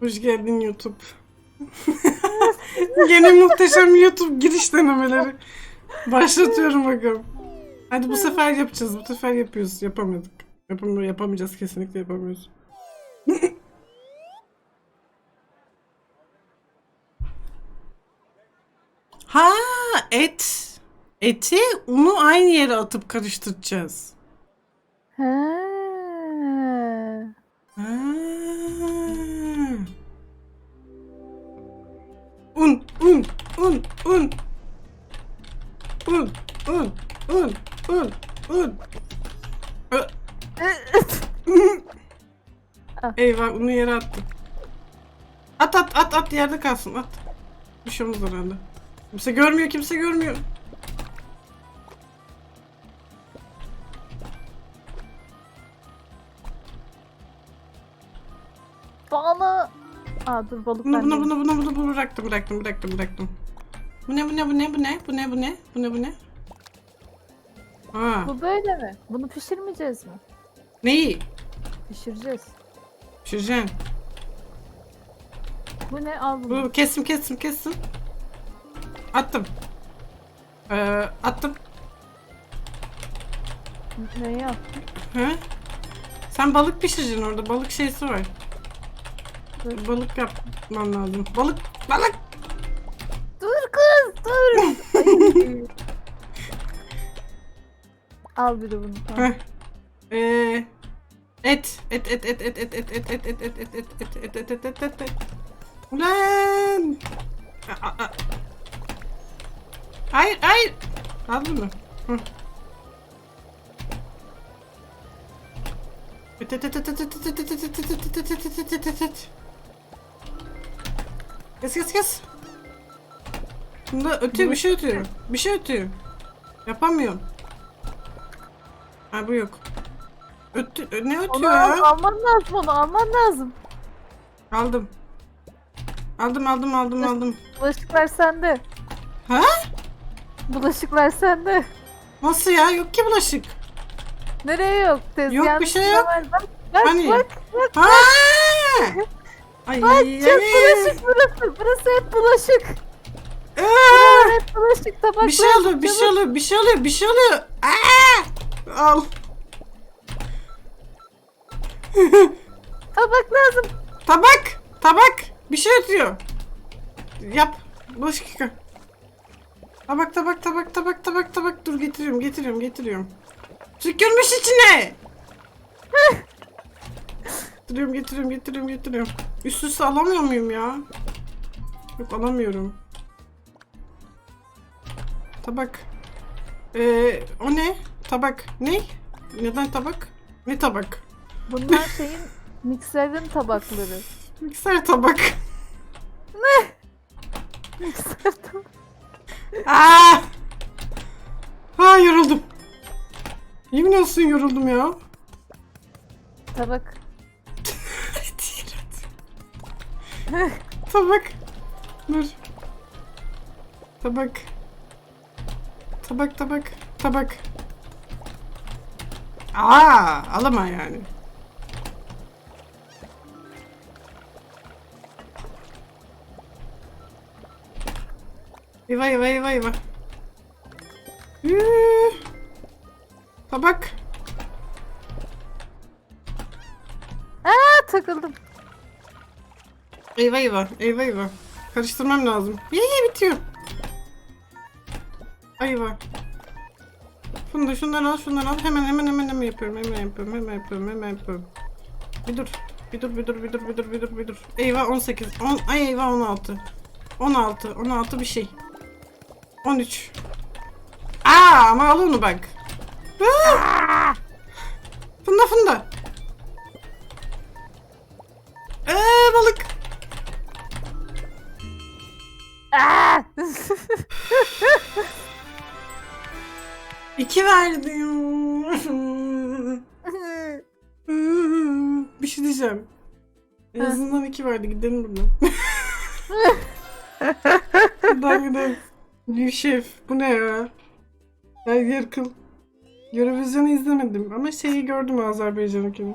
Hoş geldin YouTube. Yeni muhteşem YouTube giriş denemeleri. Başlatıyorum bakalım. Hadi bu sefer yapacağız. Bu sefer yapıyoruz. Yapamadık. Yapam yapamayacağız. Kesinlikle yapamıyoruz. ha et. Eti unu aynı yere atıp karıştıracağız. Ha. Un, un, un, un. Un, un, un, un, un. Ö- Eyvah unu yere attım. At at at at yerde kalsın at. Bir şey olmaz herhalde. Kimse görmüyor kimse görmüyor. Aa dur balık Bunu bunu bunu bunu bunu bıraktım bıraktım bıraktım bıraktım. Bu ne bu ne bu ne bu ne bu ne bu ne bu ne bu ne? Ha Bu böyle mi? Bunu pişirmeyeceğiz mi? neyi? Pişireceğiz. Pişireceksin. Bu ne? Al bunu. Bu kestim kestim kestim. Attım. Ee, attım. Neyi yap? Hı? Sen balık pişireceksin orada. Balık şeysi var. Balık yapman lazım. Balık balık. Dur kız dur. Al bir de bunu. Tamam. Heh. Ee, et et et et et et et et et et et et et et et et et et et Ulan! Aa, aa. Hayır hayır. Aldın mı? Hı. Et et et et et et et et et et et et et et et et et. Kes kes kes. Bunda ötüyor bir şey ötüyor. Bir şey ötüyor. Yapamıyorum. Ha bu yok. Ötü, ne Onu ötüyor al, ya? alman lazım onu alman lazım. Aldım. Aldım aldım aldım aldım. Bulaşıklar sende. Ha? Bulaşıklar sende. Nasıl ya? Yok ki bulaşık. Nereye yok? Tezgahın Yok, bir şey üstünde yok. var. Bak bak Hani? bak. bak. Ha! Ay ay çok bulaşık burası. Burası hep bulaşık. Buralar hep bulaşık tabaklar. Bir şey oluyor, bir şey oluyor, bir şey oluyor, bir şey oluyor. Aa! Al. Tabak lazım. Tabak, tabak. Bir şey ötüyor. Yap. Bulaşık yıka. Tabak, tabak, tabak, tabak, tabak, tabak. Dur getiriyorum, getiriyorum, getiriyorum. Tükürmüş içine. Getiriyorum, getiriyorum, getiriyorum, getiriyorum. Üst üste alamıyor muyum ya? Yok alamıyorum. Tabak. Ee, o ne? Tabak. Ne? Neden tabak? Ne tabak? Bunlar şeyin mikserin tabakları. Mikser tabak. Mikser tabak. Aa! Ha yoruldum. Yemin olsun yoruldum ya. Tabak. Tabak. Dur. Tabak. Tabak tabak. Tabak. Aa, alama yani. Eyvah eyvah eyvah eyvah. Üü. Tabak. Aa takıldım. Eyvah eyvah. Eyvah eyvah. Karıştırmam lazım. Ye bitiyor. Eyvah. Funda şundan al şundan al. Hemen hemen hemen hemen yapıyorum. Hemen yapıyorum. Hemen yapıyorum. Hemen yapıyorum. Bir dur. Bir dur bir dur bir dur bir dur bir dur bir dur. Eyvah 18. 10, ay eyvah 16. 16. 16 bir şey. 13. Aa ama al onu bak. Aa! Funda funda. İki verdim. Bir şey diyeceğim. En Ha. azından iki verdi. Gidelim buradan. buradan gidelim. New Chef. Bu ne ya? Her yer kıl. Eurovision'u izlemedim ama şeyi gördüm Azerbaycan'ınkini.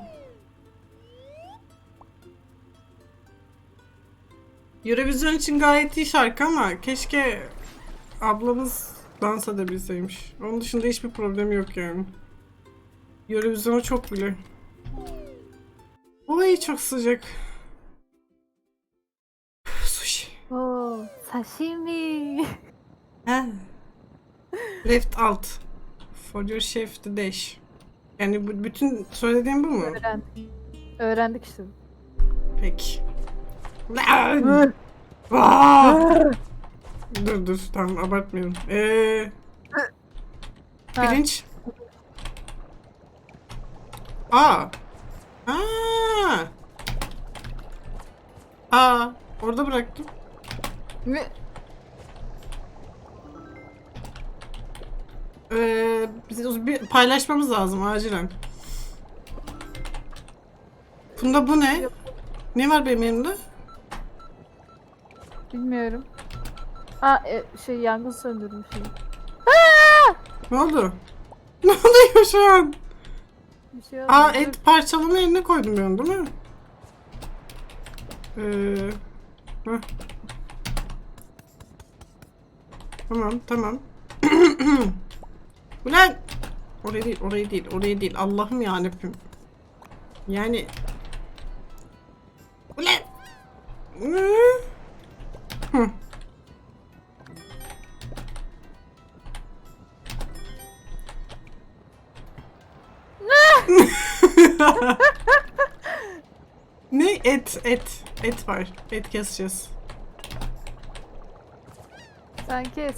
Eurovision için gayet iyi şarkı ama keşke ablamız dans edebilseymiş. Onun dışında hiçbir problem yok yani. Eurovision'a çok bile. Oy çok sıcak. Sushi. Oo, sashimi. Ha. Left alt. For your chef to dash. Yani bu, bütün söylediğim bu mu? Öğrendik. Öğrendik işte. Peki. Lan! Dur dur tamam abartmayalım. Ee, pirinç. Aa. Aa. Aa. Orada bıraktım. Mi- Ee, biz bir paylaşmamız lazım acilen. Bunda bu ne? Ne var benim elimde? Bilmiyorum. Aa e, şey yangın söndürmüş. şey. Ne oldu? Ne oluyor şu an? Bir şey oldu. Aa et parçalama yerine koydum ben değil mi? Ee, heh. Tamam tamam. Ulan! Oraya değil, oraya değil, oraya değil. Allah'ım yani. Yani... Ulan! Var. Et keseceğiz. Sen kes.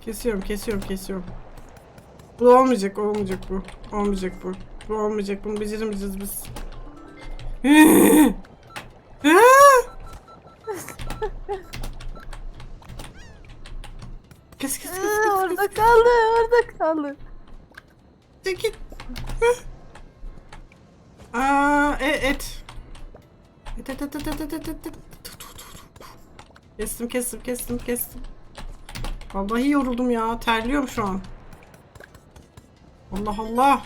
Kesiyorum, kesiyorum, kesiyorum. Bu olmayacak, olmayacak bu. Olmayacak bu. Bu olmayacak, bunu beceremeyeceğiz biz. kes, kes, kes, kes, kes. orada kaldı, orada kaldı. Çekil. Aa, e, et. Kestim, kestim, kestim, kestim. Vallahi yoruldum ya. Terliyorum şu an. Allah Allah.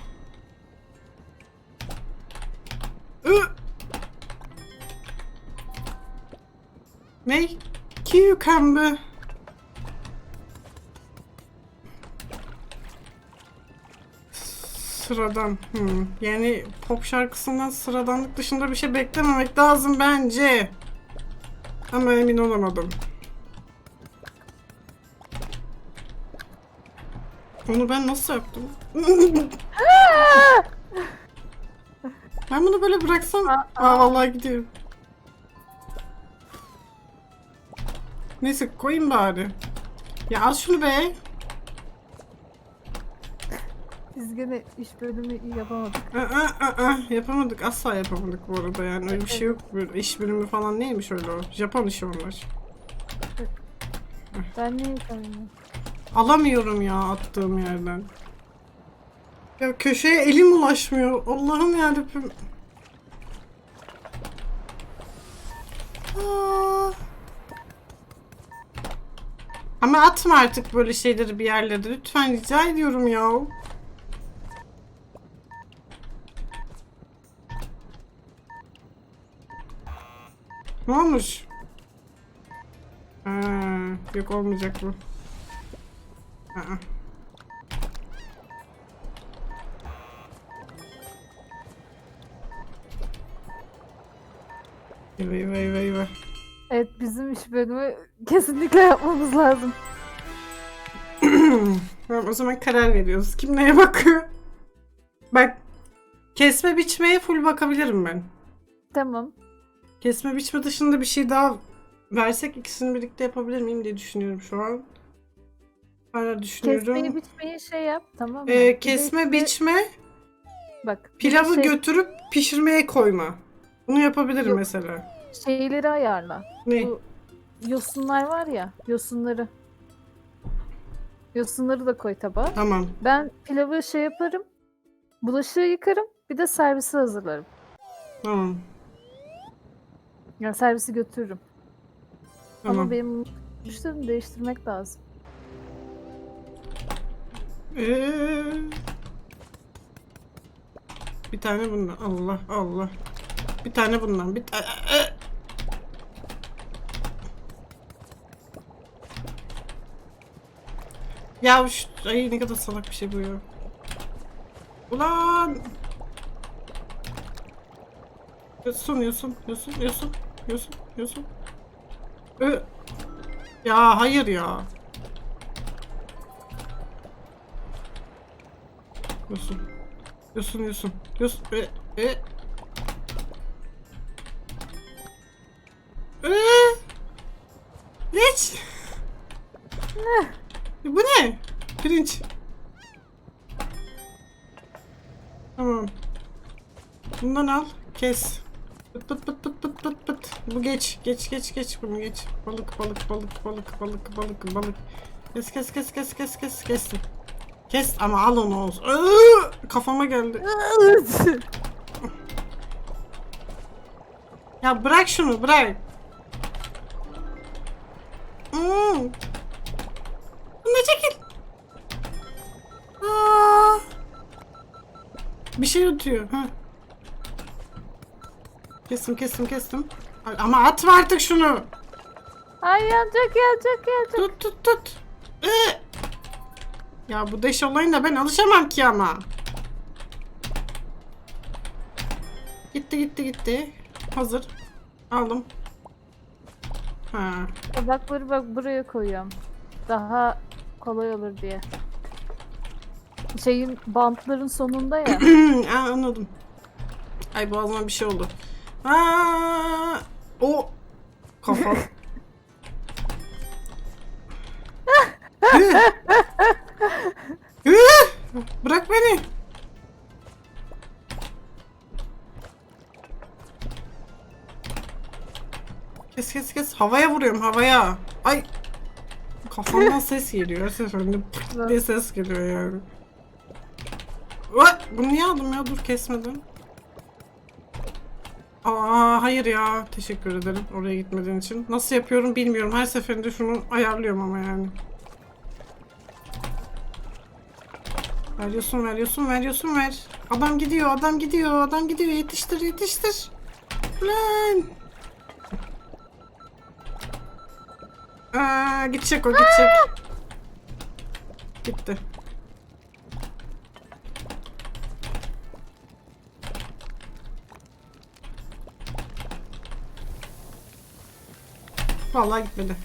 Ne? Cucumber. Sıradan. Hmm. Yani pop şarkısından sıradanlık dışında bir şey beklememek lazım bence. Ama emin olamadım. Onu ben nasıl yaptım? ben bunu böyle bıraksam... Aa. Aa vallahi gidiyor. Neyse koyayım bari. Ya al şunu be. Biz gene iş bölümü iyi yapamadık. Aa, aa, aa, yapamadık. Asla yapamadık bu arada yani. Öyle bir şey yok. Böyle iş bölümü falan neymiş öyle o. Japon işi onlar. Ben niye yapamıyorum? Alamıyorum ya attığım yerden. Ya köşeye elim ulaşmıyor. Allah'ım yarabbim. Aa. Ama atma artık böyle şeyleri bir yerlere. Lütfen rica ediyorum ya. Ne olmuş? Ha, yok olmayacak bu. Aa. Eyvah eyvah eyvah eyvah. Evet bizim iş bölümü kesinlikle yapmamız lazım. Tamam o zaman karar veriyoruz. Kim neye bakıyor? Bak kesme biçmeye full bakabilirim ben. Tamam. Kesme biçme dışında bir şey daha versek ikisini birlikte yapabilir miyim diye düşünüyorum şu an. Hala düşünüyorum. Kesmeyi biçmeyi şey yap tamam mı? Ee, kesme işte- biçme Bak. pilavı şey- götürüp pişirmeye koyma. Bunu yapabilirim Yok. mesela. şeyleri ayarla. Ne? Bu yosunlar var ya, yosunları. Yosunları da koy tabağa. Tamam. Ben pilavı şey yaparım. Bulaşığı yıkarım. Bir de servisi hazırlarım. Tamam. Ya servisi götürürüm. Ama benim müşterimi değiştirmek lazım. Ee, bir tane bundan. Allah Allah. Bir tane bundan. Bir tane. Ya şu, ay ne kadar salak bir şey bu ya. Ulan. Yosun yosun yosun yosun yosun, yosun. Ö. Ya hayır ya. Yosun. Yosun, yosun. Yosun. E, e. E. Geç. Bu ne? Pirinç. Tamam. Bundan al. Kes. Pıt pıt pıt pıt pıt pıt pıt. Bu geç. Geç geç geç bunu geç. Balık balık balık balık balık balık balık. Kes kes kes kes kes kes kestim. Kes ama al onu olsun. Iıı! Kafama geldi. Ya bırak şunu bırak. Hmm. Ne çekil. Aa. Bir şey ötüyor. Ha. Kestim kestim kestim. Ama atma artık şunu. Ay yanacak yanacak yanacak. Tut tut tut. Ee. Ya bu deş olayına ben alışamam ki ama. Gitti gitti gitti. Hazır. Aldım. Ha. Tabakları bak buraya koyuyorum. Daha kolay olur diye. Şeyin bantların sonunda ya. Aa, anladım. Ay boğazıma bir şey oldu. Aa, o kafa. Hı. Hı. Bırak beni. Kes kes kes. Havaya vuruyorum havaya. Ay. Kafamdan ses geliyor her seferinde. Pırt diye ses geliyor yani. Vay, bunu niye aldım ya? Dur kesmedim. Aa hayır ya. Teşekkür ederim oraya gitmediğin için. Nasıl yapıyorum bilmiyorum. Her seferinde şunu ayarlıyorum ama yani. Veriyorsun, veriyorsun, veriyorsun, ver. Adam gidiyor, adam gidiyor, adam gidiyor. Yetiştir, yetiştir. Lan. Aa, gidecek o, gidecek. Gitti. Vallahi gitmedi.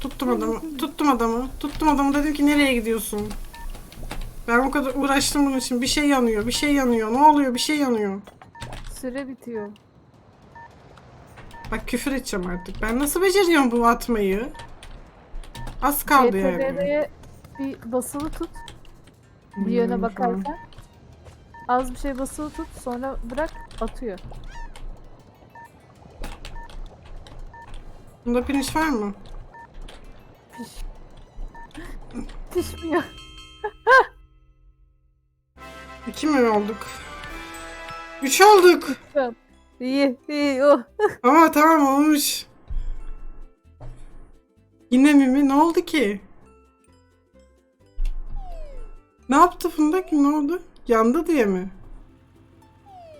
Tuttum adamı. Tuttum adamı. Tuttum adamı dedim ki nereye gidiyorsun? Ben o kadar uğraştım bunun için. Bir şey yanıyor. Bir şey yanıyor. Ne oluyor? Bir şey yanıyor. Süre bitiyor. Bak küfür edeceğim artık. Ben nasıl beceriyorum bu atmayı? Az kaldı yani. Bir basılı tut. Bir Hmm, yöne tamam. bakarken. Az bir şey basılı tut sonra bırak atıyor. Bunda pirinç var mı? Piş. Pişmiyor. İki mi olduk? Üç olduk. İyi iyi oh. Ama tamam olmuş. Yine mi mi? Ne oldu ki? Ne yaptı Fındık? Ne oldu? Yandı diye mi?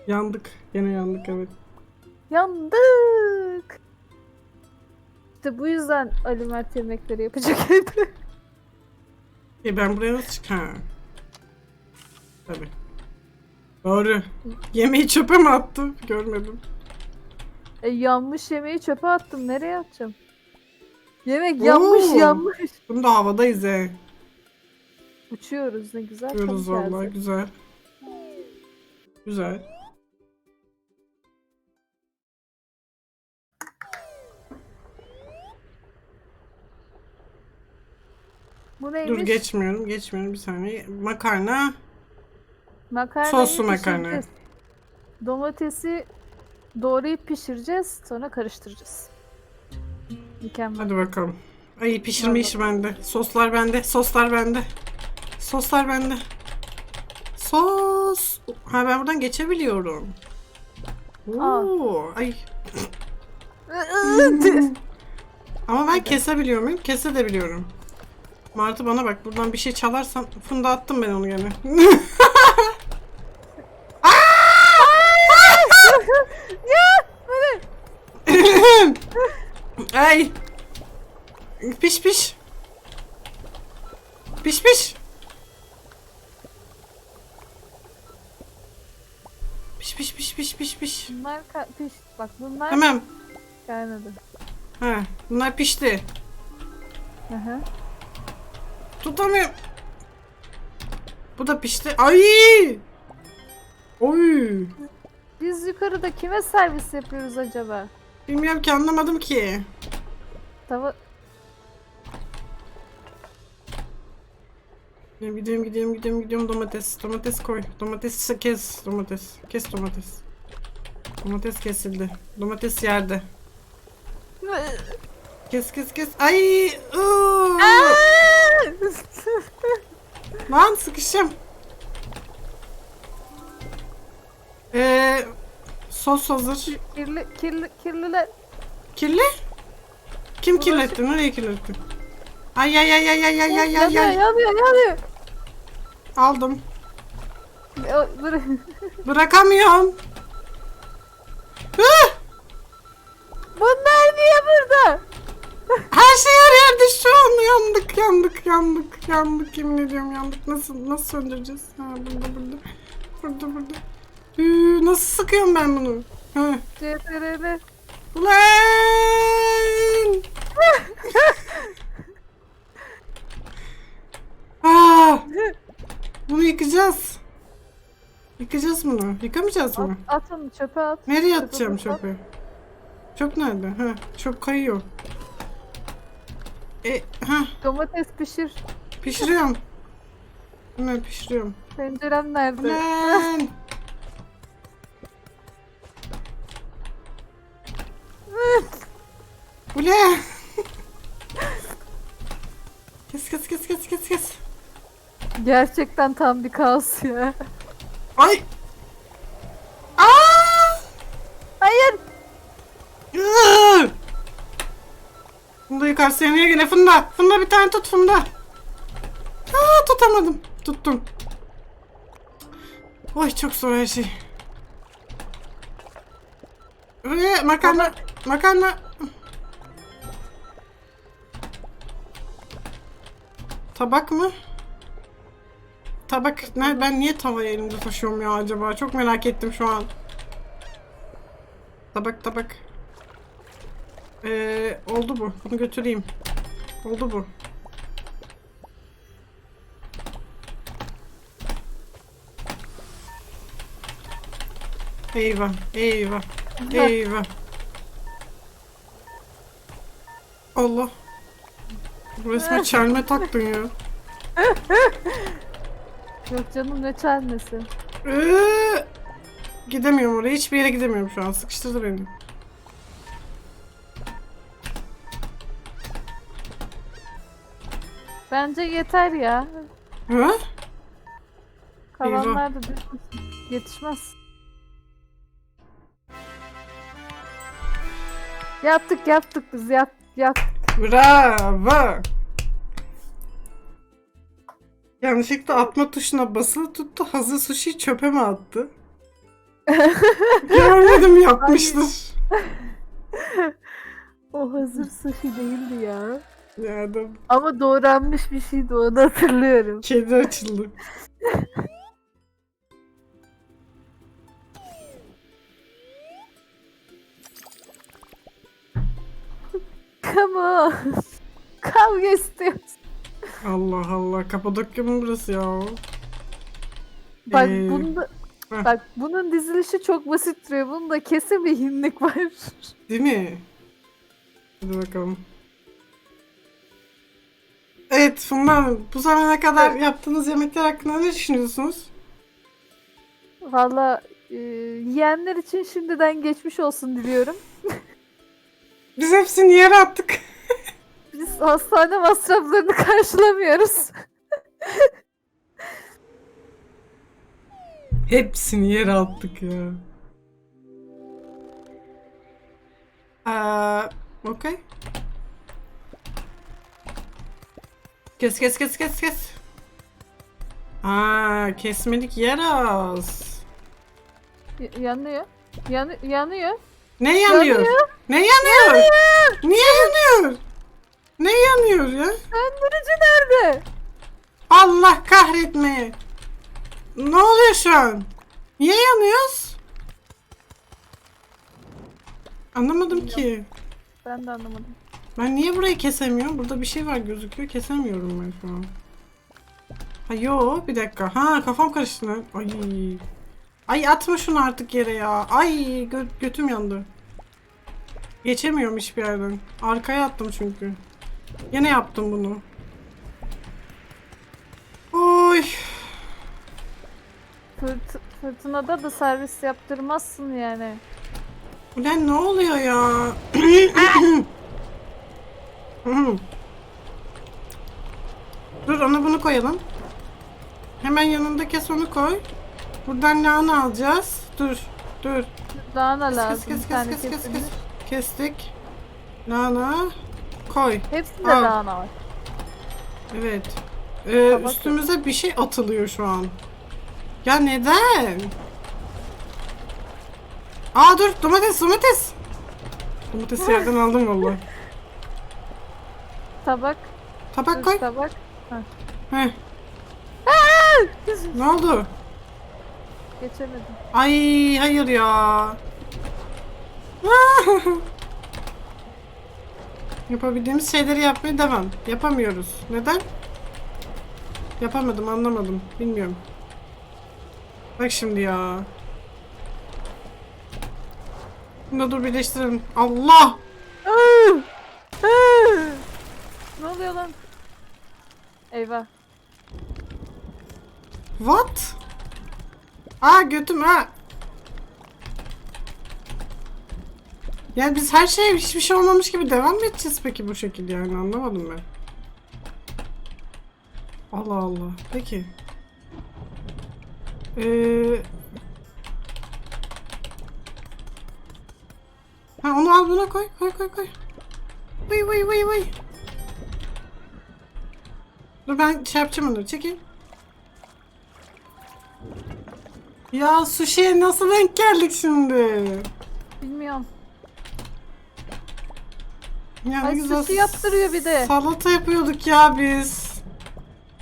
Yandık. Yine yandık evet. Yandık. İşte bu yüzden Ali Mert yemekleri yapacak hep. E ben buraya nasıl çık? Ha. Tabii. Doğru. Yemeği çöpe mi attı? Görmedim. E, yanmış yemeği çöpe attım. Nereye atacağım? Yemek yanmış Oo. yanmış. Bunu da havadayız he. Uçuyoruz ne güzel. Görüyoruz kamikaze. vallahi güzel. Güzel. Bu neymiş? Dur geçmiyorum, geçmiyorum bir saniye. Makarna. Makarnayı Soslu makarna. Domatesi doğrayıp pişireceğiz. Sonra karıştıracağız. Mükemmel. Hadi bakalım. Ay pişirme işi bende. Soslar bende. Soslar bende. Soslar bende. Sos. Ha ben buradan geçebiliyorum. Oo, ay. Ama ben kesebiliyor muyum? Kese de biliyorum. Martı bana bak buradan bir şey çalarsan funda attım ben onu gene. Ay. Piş piş. Piş piş. Piş piş piş piş piş piş. Bunlar ka- piş. Bak bunlar Tamam. kaynadı. Ha, bunlar pişti. Hı hı. Tutamıyorum. Bu da pişti. Ay! Oy! Biz yukarıda kime servis yapıyoruz acaba? Bilmiyorum ki anlamadım ki. Tava Gidiyorum gidiyorum gidiyorum gidiyorum gidiyorum domates. Domates koy. Domates kes. Domates. Kes domates. Domates kesildi. Domates yerde. Kes kes kes. Ay! ıı! Sıkışacağım. Ee, sos hazır. kirli kirli kirliler. Kirli? Kim kirletti? Nereye kirletti? Ay ay ay ay ay ay ay ay ay. yanıyor, yanıyor. Aldım. Dur. Bırakamıyorum. Bunlar niye burada? Her şey her yerde şu an yandık yandık yandık yandık yemin ediyorum yandık. Nasıl nasıl söndüreceğiz? Ha burada burada. Burada burada. Hıı, nasıl sıkıyorum ben bunu? Ha. Ulan! Aa! Bunu yıkacağız. Yıkacağız bunu. Yıkamayacağız mı? at onu çöpe at. Nereye atacağım at. çöpü? Çöp nerede? Ha, çöp kayıyor. E, ha, Domates pişir. pişiriyorum. Hemen pişiriyorum. Tencerem nerede? Ulan! Bu ne? kes kes kes kes kes kes. Gerçekten tam bir kaos ya. Ay! Yanıyor gene Funda. Funda bir tane tut Funda. Aa, tutamadım. Tuttum. Oy çok zor her şey. Ee, makarna. Makarna. Tabak mı? Tabak. Ne, ben niye tavayı elimde taşıyorum ya acaba? Çok merak ettim şu an. Tabak tabak. Ee, oldu bu. Bunu götüreyim. Oldu bu. Eyvah, eyvah, eyvah. Allah. Resmen çelme taktın ya. Yok canım ne çelmesi. Ee, gidemiyorum oraya. Hiçbir yere gidemiyorum şu an. Sıkıştırdı beni. Bence yeter ya. Ha? Kalanlar da düşmesin. Yetişmez. Yaptık yaptık biz yap, yaptık. Bravo. Yanlışlıkla atma tuşuna basılı tuttu. Hazır sushi çöpe mi attı? Görmedim yapmıştır. O hazır sushi değildi ya. Ya adam Ama doğranmış bir şeydi onu hatırlıyorum. kedi açıldı. Come on. Kavga istiyoruz. Allah Allah. Kapadokya mı burası ya? Bak Ee, bunda heh. Bak bunun dizilişi çok basit duruyor. Bunda kesin bir hinlik var. Değil mi? Hadi bakalım. Evet Funda Hanım, bu zamana kadar yaptığınız yemekler hakkında ne düşünüyorsunuz? Valla e, yiyenler için şimdiden geçmiş olsun diliyorum. Biz hepsini yere attık. Biz hastane masraflarını karşılamıyoruz. Hepsini yere attık ya. Aa, okey. Kes kes kes kes kes. Aa, kesmelik yer az. Y- yanıyor. Yanı yanıyor. Ne yanıyor? Yanıyor. Ne yanıyor? Niye yanıyor? Ne yanıyor ya? Söndürücü nerede? Allah kahretmeye. Ne oluyor şu an? Niye yanıyoruz? Anlamadım ki. Ben de anlamadım. Ben niye burayı kesemiyorum? Burada bir şey var gözüküyor. Kesemiyorum ben şu an. Ha yo bir dakika. Ha kafam karıştı lan. Ay. Ay atma şunu artık yere ya. Ay gö- götüm yandı. Geçemiyorum hiçbir yerden. Arkaya attım çünkü. Yine yaptım bunu. Oy. Fırt fırtınada da servis yaptırmazsın yani. Ulan ne oluyor ya? Dur onu bunu koyalım. Hemen yanında kes onu koy. Buradan lahana alacağız. Dur. Dur. Kes lazım. kes kes kes kes kes. kesilir. Kestik. Lahana koy. Hepsinde Al. lahana var. Evet. Ee, Tabak üstümüze bir şey atılıyor şu an. Ya neden? Aa dur domates domates. Domatesi yerden aldım valla. Tabak. Tabak koy. Tabak. Heh. Ne oldu? Geçemedim. Ay hayır ya. Yapabildiğimiz şeyleri yapmaya devam. Yapamıyoruz. Neden? Yapamadım anlamadım. Bilmiyorum. Bak şimdi ya. Bunu da dur birleştirelim. Allah! Ne oluyor lan? Eyvah. What? Aa götüm ha. Yani biz her şeye hiçbir şey olmamış gibi devam mı edeceğiz peki bu şekilde yani anlamadım ben. Allah Allah. Peki. Ee... Ha onu al buna koy. Koy koy koy. Vıy vıy vıy vıy. Dur ben şey yapacağım onu. Çekil. Ya sushi'ye nasıl denk geldik şimdi? Bilmiyorum. Ya Ay sushi yaptırıyor bir de. Salata yapıyorduk ya biz.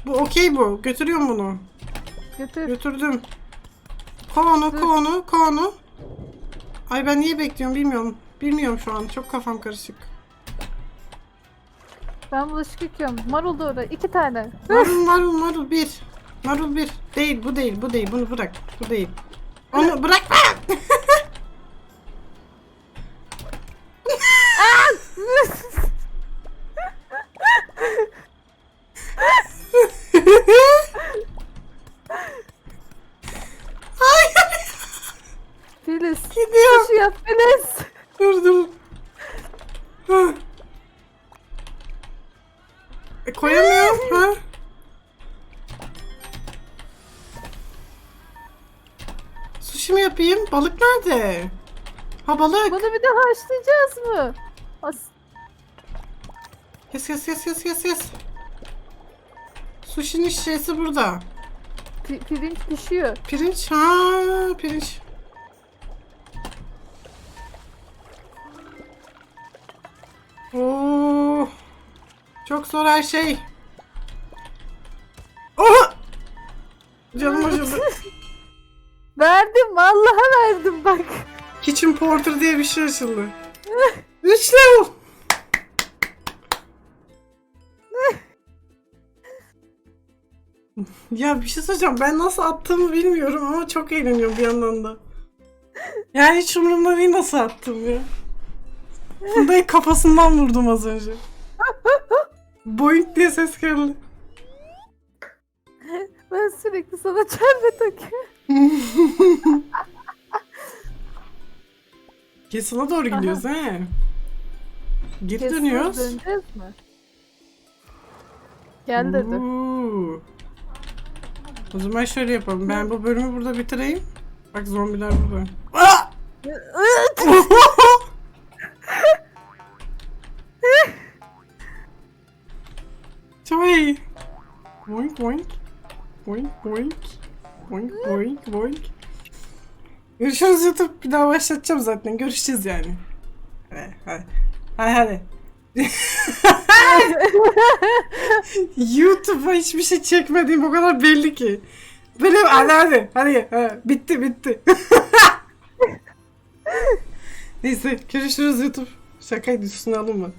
Bu okey bu. Götürüyorum bunu. Götür. Götürdüm. Dur. konu, konu. Ay ben niye bekliyorum bilmiyorum. Bilmiyorum şu an. Çok kafam karışık. Ben bulaşık yıkıyorum. Marul orada. iki tane. Marul, marul, marul bir. Marul bir. Değil, bu değil, bu değil. Bunu bırak. Bu değil. Onu bırakma. Nerede? Ha balık. Bunu bir de haşlayacağız mı? As Kes kes kes kes kes kes. Sushi'nin şişesi burada. pi- pirinç pişiyor. Pirinç. Ha pirinç. Oo. Çok zor her şey. Porter diye bir şey açıldı. Üç level. ya bir şey söyleyeceğim. Ben nasıl attığımı bilmiyorum ama çok eğleniyorum bir yandan da. Yani hiç umurumda değil nasıl attım ya. Funda'yı kafasından vurdum az önce. Boing diye ses geldi. Ben sürekli sana çelme takıyorum. Castle'a doğru gidiyoruz he. Geri Kesin dönüyoruz. Döneceğiz mi? Gel dedi. Oo. O zaman şöyle yapalım. Ben bu bölümü burada bitireyim. Bak zombiler burada. Aa! Çok iyi. Boink boink. Boink boink. Boink boink boink. Görüşürüz YouTube. Bir daha başlatacağım zaten. Görüşeceğiz yani. Hadi hadi. Hadi hadi. YouTube'a hiçbir şey çekmediğim o kadar belli ki. Böyle hadi hadi hadi ha, bitti bitti. Neyse görüşürüz YouTube. Şakaydı üstüne alınma.